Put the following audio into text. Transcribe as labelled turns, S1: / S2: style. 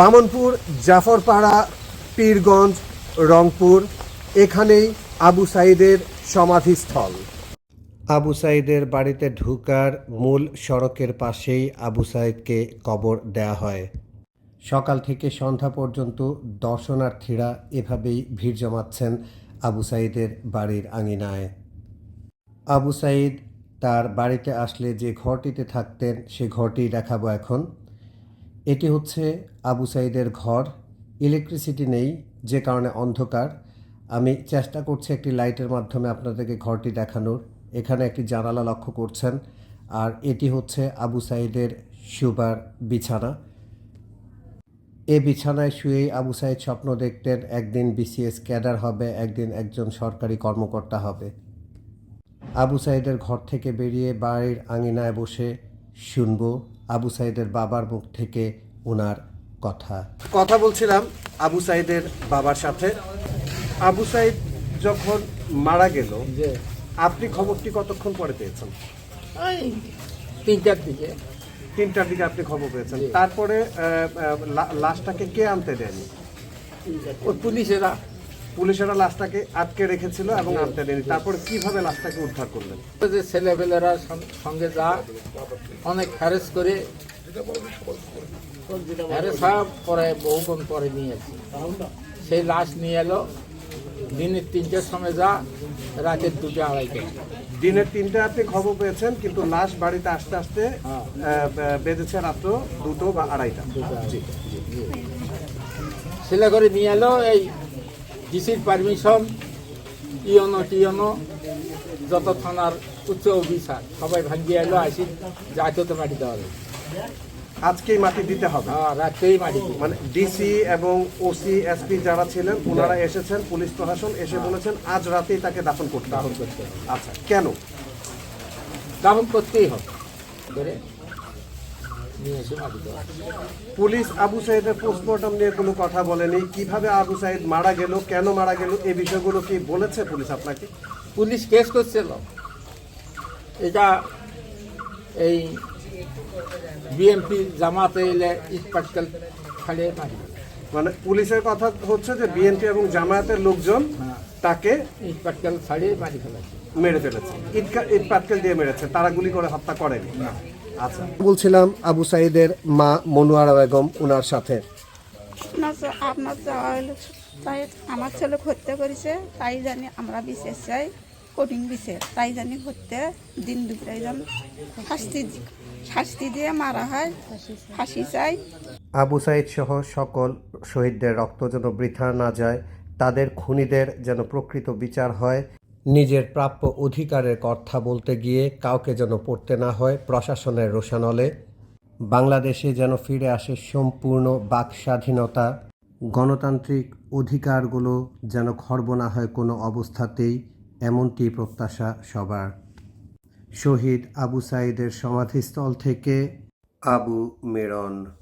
S1: বামনপুর, জাফরপাড়া, পীরগঞ্জ, রংপুর, এখানেই আবু সাইদের সমাধিস্থল। আবু সাইদের বাড়িতে ঢুকার মূল সড়কের পাশেই আবু সাইদকে কবর দেয়া হয়। সকাল থেকে সন্ধ্যা পর্যন্ত দর্শনার্থীরা এভাবেই ভিড় জমাচ্ছেন আবু সাইদের বাড়ির আঙিনায়। আবু সাইদ তার বাড়িতে আসলে যে ঘরটিতে থাকতেন, সে ঘরটি দেখাবো এখন। এটি হচ্ছে আবু সাইদের ঘর। ইলেকট্রিসিটি নেই, যে কারণে অন্ধকার। আমি চেষ্টা করছি একটি লাইটের মাধ্যমে আপনাদেরকে ঘরটি দেখানোর। এখানে একটি জানালা লক্ষ্য করছেন, আর এটি হচ্ছে আবু সাইদের শুবার বিছানা। এ বিছানায় শুয়েই আবু সাইদ স্বপ্ন দেখতেন, একদিন বিসিএস ক্যাডার হবে, একদিন একজন সরকারি কর্মকর্তা হবে। আবু সাইদের ঘর থেকে বেরিয়ে বাড়ির আঙিনায় বসে শুনব আবু সাইদের বাবার মুখ থেকে ওনার কথা। কথা বলছিলাম আবু সাইদের বাবার সাথে। আবু সাইদ যখন মারা গেল
S2: যে
S1: আপনি খবরটি কতক্ষণ পরে পেয়েছেন?
S2: তিনটার দিকে।
S1: তিনটার দিকে আপনি খবর পেয়েছেন। তারপরে লাশটাকে কে আনতে দেয়নি?
S2: পুলিশেরা।
S1: পুলিশেরা লাশটাকে আটকে রেখেছিল এবং আনতে দেয়নি। তারপরে কীভাবে লাশটাকে উদ্ধার করলেন?
S2: যে ছেলেপেলেরা সঙ্গে যা অনেক হ্যারেস করে হ্যারেস হওয়ার পরে বহুক্ষণ পরে নিয়ে আসি সেই লাশ নিয়ে এলো দিনের তিনটের সময় যা রাতের দুটো আড়াইটে।
S1: দিনের তিনটে আপনি খবর পেয়েছেন কিন্তু লাশ বাড়িতে আস্তে আস্তে। বেঁধেছে রাত্র দুটো বা আড়াইটে।
S2: ছেলে করে নিয়ে এলো এই ডিসির পারমিশন ইয়নো টিয়নো যত থানার উচ্চ অফিসার সবাই ভাঙ্গিয়ে এলো আসি যাইতে তো মাটি দেওয়া
S1: আজকেই মাটি দিতে হবে?
S2: হ্যাঁ রাত্রেই মাটি
S1: মানে ডিসি এবং ওসি এসপি যারা ছিলেন ওনারা এসেছেন পুলিশ প্রশাসন এসে বলেছেন আজ রাতেই তাকে দাফন করতে হবে।
S2: দাহন করতে
S1: আচ্ছা কেন?
S2: দাহন করতেই হবে করে নিয়ে এসে মাটি দেওয়া
S1: পুলিশ আবু সাইদের পোস্টমর্টম নিয়ে কোনো কথা বলেনি। কীভাবে আবু সাইদ মারা গেল কেন মারা গেল এই বিষয়গুলো কি বলেছে পুলিশ আপনাকে?
S2: পুলিশ কেস করছিল। এটা এই বিএমপি জামাতে এলে ইটপাটকাল ছাড়িয়ে মারি।
S1: মানে পুলিশের কথা হচ্ছে যে বিএনপি এবং জামায়াতের লোকজন
S2: হ্যাঁ।
S1: তাকে
S2: ইটপাটকাল ছাড়িয়ে মারি ফেলেছে।
S1: মেরে ফেলেছে। ইট ইট পাটকেল দিয়ে মেরেছে। তারা গুলি করে হত্যা করেনি। বলছিলাম আবু সাইদের মা মনোয়ারা বেগম ওনার সাথে।
S3: আপনার আপনার যাওয়া তাই আমার ছেলে হত্যা করেছে তাই জানি আমরা বিশেষ চাই কঠিন বিশেষ তাই জানি হত্যা দিন দুপুরে যেন শাস্তি দি- শাস্তি দিয়ে মারা হয় ফাঁসি চাই।
S1: আবু সাইদ সহ সকল শহীদদের রক্ত যেন বৃথা না যায় তাদের খুনিদের যেন প্রকৃত বিচার হয়। নিজের প্রাপ্য অধিকারের কথা বলতে গিয়ে কাউকে যেন পড়তে না হয় প্রশাসনের রোশানলে। বাংলাদেশে যেন ফিরে আসে সম্পূর্ণ বাক স্বাধীনতা গণতান্ত্রিক অধিকারগুলো যেন খর্ব না হয় কোনো অবস্থাতেই, এমনটি প্রত্যাশা সবার। শহীদ আবু সাইদের সমাধিস্থল থেকে আবু মেরন।